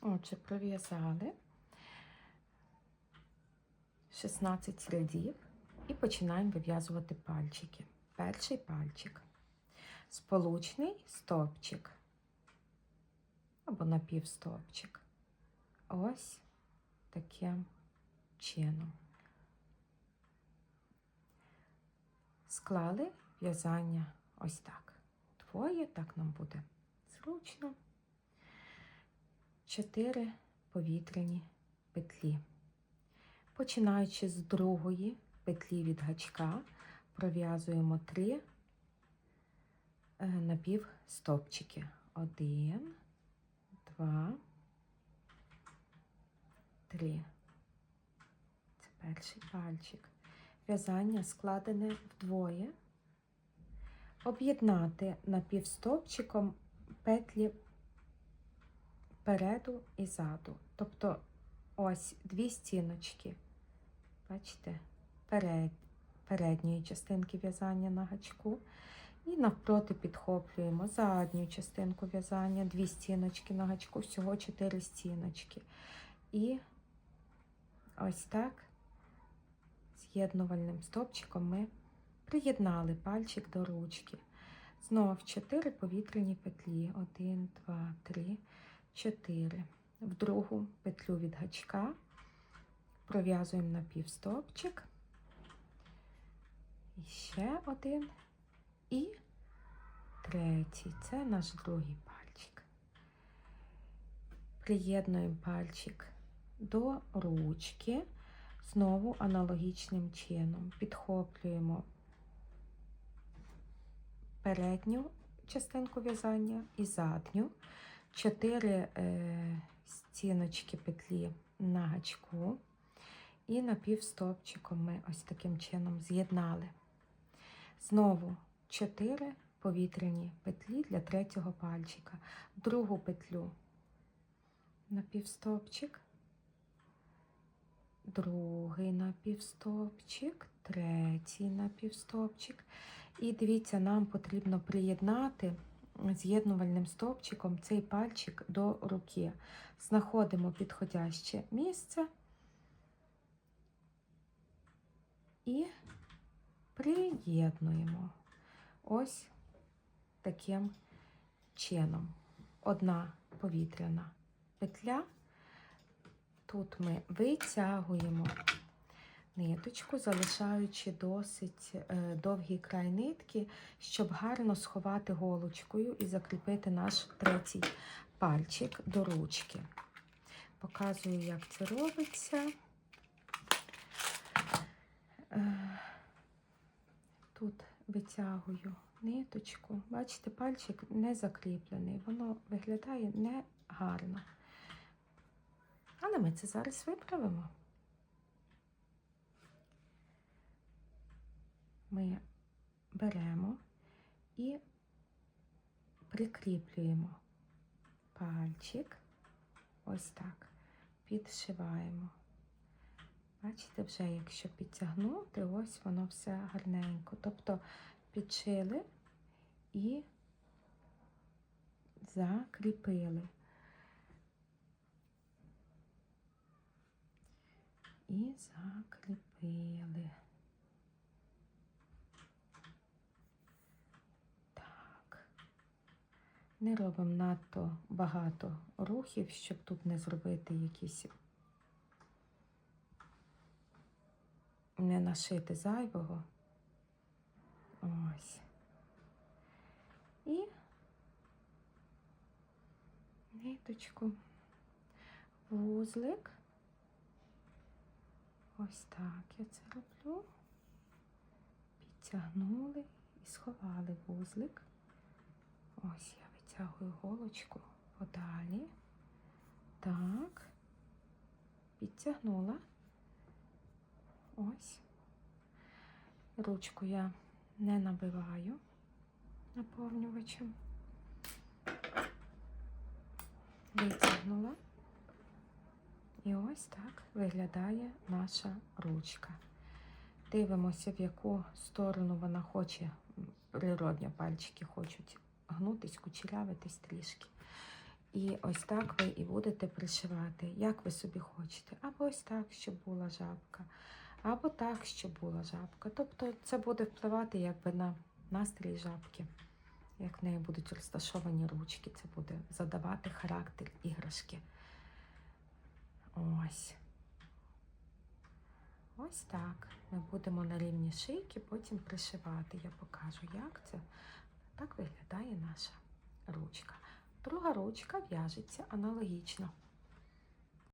Отже, пров'язали 16 рядів і починаємо вив'язувати пальчики. Перший пальчик. Сполучний стовпчик або напівстовпчик. Ось таким чином. Склали в'язання ось так. Двоє, так нам буде зручно. Чотири повітряні петлі. Починаючи з другої петлі від гачка, пров'язуємо три е, напівстопчики. Один, два, три. Це перший пальчик. В'язання складене вдвоє. Об'єднати напівстопчиком петлі переду і ззаду. Тобто ось дві стіночки. Бачите, перед, передньої частинки в'язання на гачку. І навпроти підхоплюємо задню частинку в'язання, дві стіночки на гачку, всього чотири стіночки. І ось так з'єднувальним стопчиком ми приєднали пальчик до ручки. Знов 4 повітряні петлі. 1, 2, 3, 4. В другу петлю від гачка пров'язуємо напівстопчик. І ще один. І третій. Це наш другий пальчик. Приєднуємо пальчик до ручки. Знову аналогічним чином підхоплюємо передню частинку в'язання і задню, чотири е, стіночки петлі на гачку, і напівстопчиком ми ось таким чином з'єднали. Знову 4 повітряні петлі для третього пальчика, другу петлю напівстопчик другий напівстовпчик, третій напівстовпчик. І дивіться, нам потрібно приєднати з'єднувальним стовпчиком цей пальчик до руки. Знаходимо підходяще місце і приєднуємо ось таким чином. Одна повітряна петля. Тут ми витягуємо ниточку, залишаючи досить е, довгий край нитки, щоб гарно сховати голочкою і закріпити наш третій пальчик до ручки. Показую, як це робиться. Е, Тут витягую ниточку. Бачите, пальчик не закріплений, воно виглядає не гарно. Але ми це зараз виправимо. Ми беремо і прикріплюємо пальчик, ось так, підшиваємо. Бачите, вже якщо підтягнути, ось воно все гарненько. Тобто підшили і закріпили. і закріпили. Не робимо надто багато рухів, щоб тут не зробити якісь не нашити зайвого. Ось. І ниточку, вузлик. Ось так я це роблю. Підтягнули і сховали вузлик. Ось я витягую голочку подалі. Так, підтягнула. Ось. Ручку я не набиваю наповнювачем. Витягнула. І ось так виглядає наша ручка. Дивимося, в яку сторону вона хоче, природні пальчики хочуть гнутись, кучерявитись трішки. І ось так ви і будете пришивати, як ви собі хочете. Або ось так, щоб була жабка, або так, щоб була жабка. Тобто це буде впливати якби на настрій жабки. Як в неї будуть розташовані ручки, це буде задавати характер іграшки. Ось. Ось так. Ми будемо на рівні шийки, потім пришивати. Я покажу, як це. Так виглядає наша ручка. Друга ручка в'яжеться аналогічно.